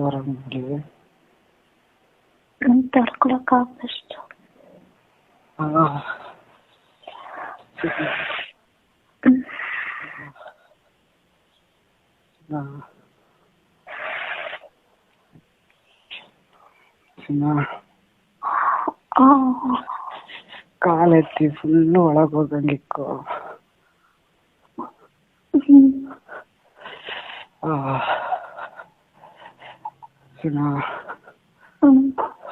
ಜೋರಾಗಿ ಮಾಡಿ ನಂಗೆ ತಡ್ಕೊಳಕ್ಕಾಗಷ್ಟು ಆ, ಆ. ಚಿನ್ನ ಕಾಲೆತ್ತಿ ಫುಲ್ಲು ಒಳಗೆ ಹೋಗಂಗಿಕ್ಕು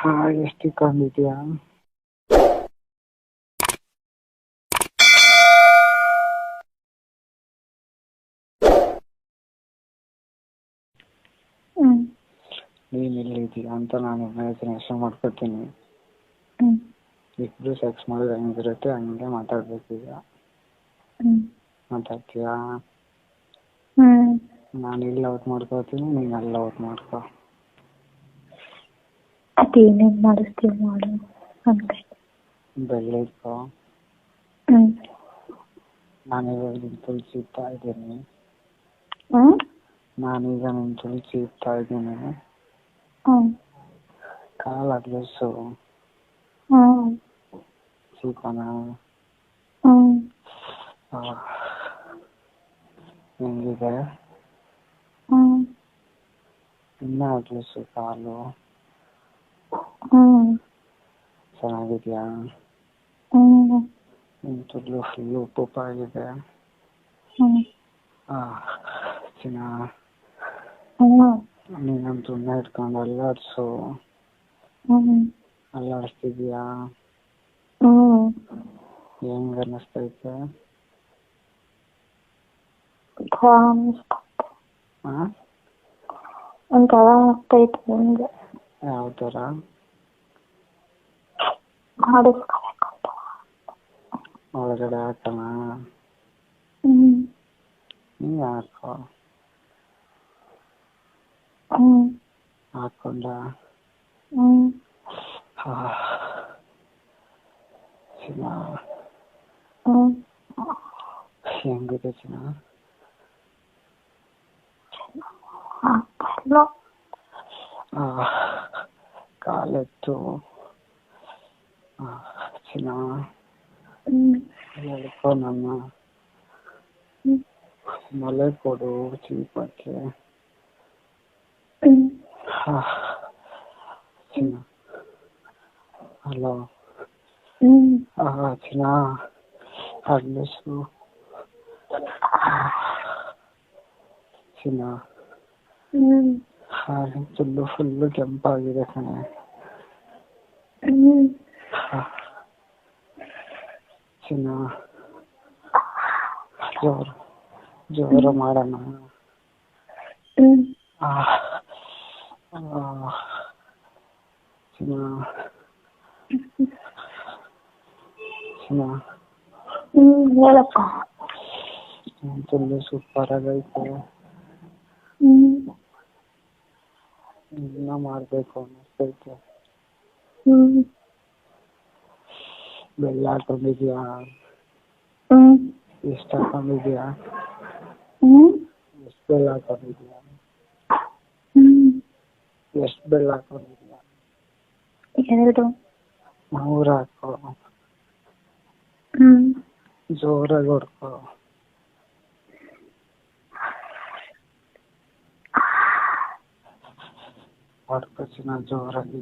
ಆ, ಎಷ್ಟು ಕಂಡಿದ್ಯಾ ನೀನ್ ಎಲ್ಲಿದ್ದೀಯಾ ಅಂತ ನಾನು ಇಮ್ಯಾಜಿನೇಷನ್ ಮಾಡ್ಕೊತೀನಿ ಇಬ್ರು ಸೆಕ್ಸ್ ಮಾಡಿದ್ರೆ ಹೆಂಗಿರುತ್ತೆ ಹಂಗೆ ಮಾತಾಡ್ಬೇಕೀಗ ಮಾತಾಡ್ತೀಯಾ ನಾನು ಇಲ್ಲಿ ಔಟ್ ಮಾಡ್ಕೋತೀನಿ ನೀನು ಅಲ್ಲಿ ಔಟ್ ಮಾಡ್ಕೋ ಅದೇನೇನ್ ಮಾಡಿಸ್ತೀವಿ ಮಾಡು ಅಂತ ಬೆಲ್ಲ ಇಟ್ಕೋ ಹ್ಮ್ ನಾನೀಗ ನಿನ್ ತುಳಸಿ ಇತ್ತಾ ಇದ್ದೀನಿ ಹ್ಮ್ ನಾನೀಗ ನಿನ್ ತುಳಸಿ ಇತ್ತಾ ಇದ್ದೀನಿ ಹ್ಮ್ ಕಾಲ್ ಅಡ್ಲೆಸ್ಸು ಹ್ಮ್ ಚೀಪನ ಹ್ಮ್ ಹೆಂಗಿದೆ ಹ್ಮ್ ಇನ್ನ ಅಡ್ಲೆಸ್ಸು ಕಾಲು ಹ್ಮ್ ಚೆನ್ನಾಗಿದ್ಯಾ ಹ್ಮ್ ನಿನ್ ತುರ್ಲು ಆಗಿದೆ ಉಪ್ಪುಪ್ಪಾಗಿದೆ ಚಿನ್ನ ನೀನೊಂದು ತುಣ್ಣ ಇಟ್ಕೊಂಡು ಅಲ್ಲಾಡ್ಸು ಅಲ್ಲಾಡಿಸ್ತಿದ್ಯಾ ಹೆಂಗ್ ಅನ್ನಿಸ್ತೈತೆ ಒಂಥರ ಆಗ್ತೈತೆ ನಿಮ್ಗೆ ಯಾವ ಥರ மாடு அவளோட ஆட்டமா? நீ ஆக்கோ ஆக்கோண்டா சினா எங்கிட்ட சினா காலத்தும் ಚಿನ್ನ ಹ್ಮ್ ಹೆಂಗಿದೆ ಚಿನ್ನ ಆಗ್ತಿಲ್ಲ ಆ, ಕಾಲೆತ್ತು ಆ, ಚಿನ್ನ ಹ್ಮ್ ಹೇಳ್ಕೊ ನನ್ನ ಹ್ಮ್ ಮಲೆ ಕೊಡು ಚೀಪಕ್ಕೆ ಹ್ಮ್ ಹಾ ಚಿನ್ನ ಹಲೋ ಹ್ಮ್ ಆ ಚಿನ್ನ ಅಡ್ಲೆಸ್ಸು ಚಿನ್ನ ಹ್ಮ್ ಹಾಗೆ ಫುಲ್ಲು ಫುಲ್ಲು ಕೆಂಪಾಗಿದೆ ಕಣೆ ಚಿನ್ನ ಜೋರು ಜೋರು ಮಾಡೋಣ ಹ್ಮ್ ಆ, ಆ, ಚಿನ್ನ ಚಿನ್ನ ಹ್ಮ್ ಹೇಳಪ್ಪ ಫುಲ್ಲು ಸೂಪರ್ ಆಗೈತೆ ಹ್ಮ್ ಇನ್ನ ಮಾಡ್ಬೇಕು ಅನ್ನಿಸ್ತೈತೆ ಹ್ಮ್ ಬೆಲ್ಲ ಹಾಕೊಂಡಿದ್ಯಾ ಹ್ಮ್ ಎಷ್ಟು ಹಾಕೊಂಡಿದ್ಯಾ ಹ್ಮ್ ಎಷ್ಟು ಬೆಲ್ಲ ಹಾಕೊಂಡಿದ್ಯಾ ಹ್ಮ್ ಎಷ್ಟು ಬೆಲ್ಲ ಹಾಕೊಂಡಿದ್ಯಾ ಎರಡು ಮೂರು ಹಾಕೋ ಹ್ಮ್ ಜೋರಾಗಿ ಹೊಡ್ಕೋ ಹೊಡ್ಕೋ ಚಿನ್ನ ಜೋರಾಗಿ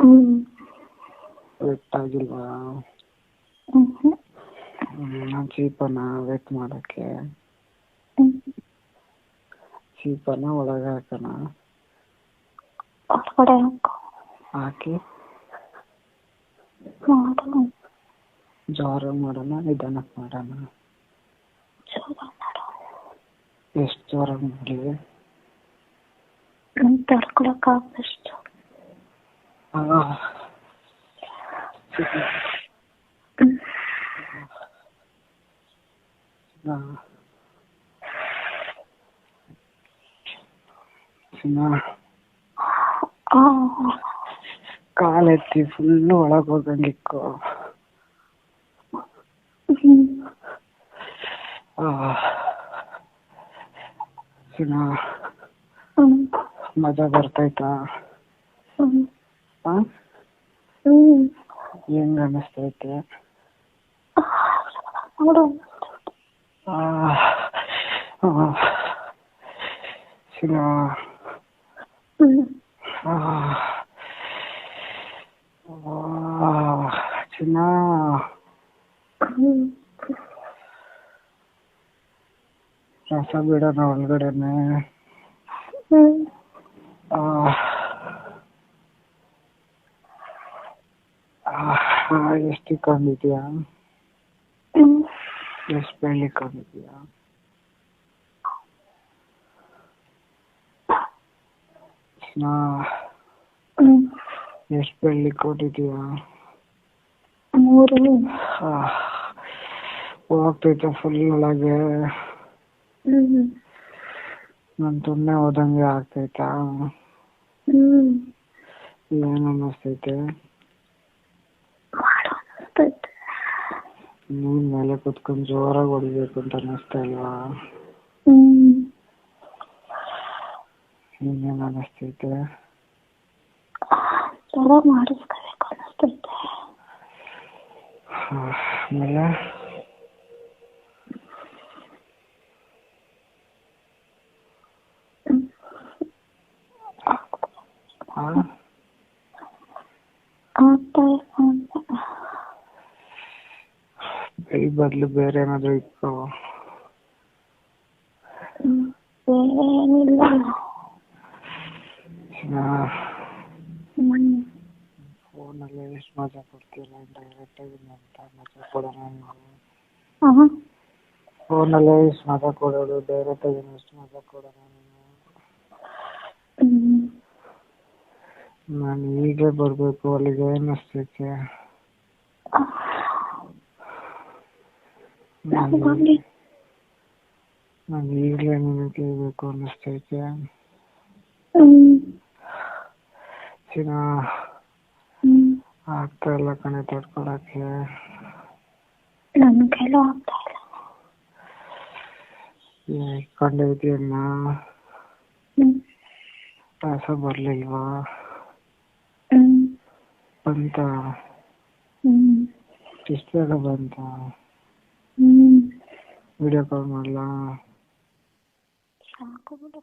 ಹ್ಮ್ ವೆಟ್ ಆಗಿಲ್ವಾ ಹ್ಮ್ ನಾನು ಚೀಪನ ವೆಟ್ ಮಾಡೋಕ್ಕೆ ಹ್ಮ್ ಚೀಪನ ಒಳಗೆ ಹಾಕೋಣ ಹೊರಗಡೆ ಹಾಕು ಹಾಕಿ ಮಾಡು ಜೋರಾಗಿ ಮಾಡೋಣ ನಿಧಾನಕ್ಕೆ ಮಾಡೋಣ ಜೋರ ಮಾಡು ಎಷ್ಟು ಜೋರಾಗಿ ಮಾಡಲಿ ನನ್ ತಡ್ಕೊಳಕ್ಕಾಗದಷ್ಟು ಹ್ಮ್ ಚಿನ್ನ ಆ ಕಾಲೆತ್ತಿ ಫುಲ್ಲು ಒಳಗೆ ಹೋಗಂಗಿಕ್ಕು ಹ್ಮ್ ಚಿನ್ನ ಹ್ಮ್ ಮಜಾ ಬರ್ತೈತಾ ಹ್ಮ್ ಹಾಂ ಹ್ಮ್ ಹೆಂಗ್ ಅನ್ನಿಸ್ತೈತೆ ನೋಡು ಚಿನ್ನ ಹ್ಮ್ ಚಿನ್ನ ಹ್ಮ್ ರಸ ಬಿಡೋಣ ಒಳಗಡೆನೆ ಎಷ್ಟು ಇಟ್ಕೊಂಡಿದ್ಯಾ ಎಸ್ ಎಷ್ಟು ಬೆಳ್ಳಿ ಇಟ್ಕೊಂಡಿದ್ಯಾ ಎಷ್ಟು ಬೆಳ್ಳಿ ಕೊಟ್ಟಿದ್ಯಾ ಮೂರು ಹೋಗ್ತೈತೆ ಫುಲ್ ಒಳಗೆ ನನ್ ತುಣ್ಣೆ ಹೋದಂಗೆ ಆಗ್ತೈತಾ ಏನ್ ಅನ್ನಿಸ್ತೈತೆ ಮಾಡು ಅನ್ಸ್ತೈತೆ ನೀನ್ ಮೇಲೆ ಕುತ್ಕೊಂಡ್ ಜೋರಾಗಿ ಹೊಡಿಬೇಕು ಅಂತ ಅನ್ನಿಸ್ತಾ ಇಲ್ವಾ? ಇನ್ನೇನ್ ಅನ್ನಿಸ್ತೈತೆ? ಮಾಡಿಸ್ಕೋಬೇಕು ಅನ್ನಿಸ್ತೈತೆ. ಆಮೇಲೆ ಹ್ಮ್ ಆ ಆಗ್ತಾ ಇಲ್ಲ ಅಂತ ಬೆಳಿ ಬದ್ಲು ಬೇರೆ ಏನಾದ್ರು ಇತ್ತು? ಏನಿಲ್ಲ ಫೋನಲ್ಲಿ ಎಷ್ಟು ಮಜಾ ಕೊಡ್ತೀರ ಡೈರೆಕ್ಟ್ ಆಗಿ ಅಂತ ಮಜಾ ಕೊಡೋಣ ನೀವು ಫೋನಲ್ಲೇ ಎಷ್ಟು ಮಜಾ ಕೊಡೋದು? ಡೈರೆಕ್ಟ್ ಆಗಿ ಎಷ್ಟು ಮಜಾ ಕೊಡೋಣ ನೀವು ನಾನು ಈಗಲೇ ಬರ್ಬೇಕು ಅಲ್ಲಿಗೆ ಏನ್ ನಾನು ನಾನು ಈಗಲೇ ನಿನ್ನ ಕೇಳಬೇಕು ಅನ್ನಿಸ್ತೈತೆ ಚಿನ್ನ. ಆಗ್ತಾ ಇಲ್ಲ ಕಣೆ ತಡ್ಕೊಳಕ್ಕೆ. ನನ್ನ ಕೈಲೂ ಆಗ್ತಾ ಇಲ್ಲ. ಇಟ್ಕೊಂಡಿದ್ಯನ್ನ ಹ್ಮ್. ರಸ ಬರ್ಲಿಲ್ವಾ? ಬಂತ? ಬೇಗ ಬಂತ? ವಿಡಿಯೋ ಕಾಲ್ ಮಾಡ್ಲಾ ಸಾಕು ಬಿಡು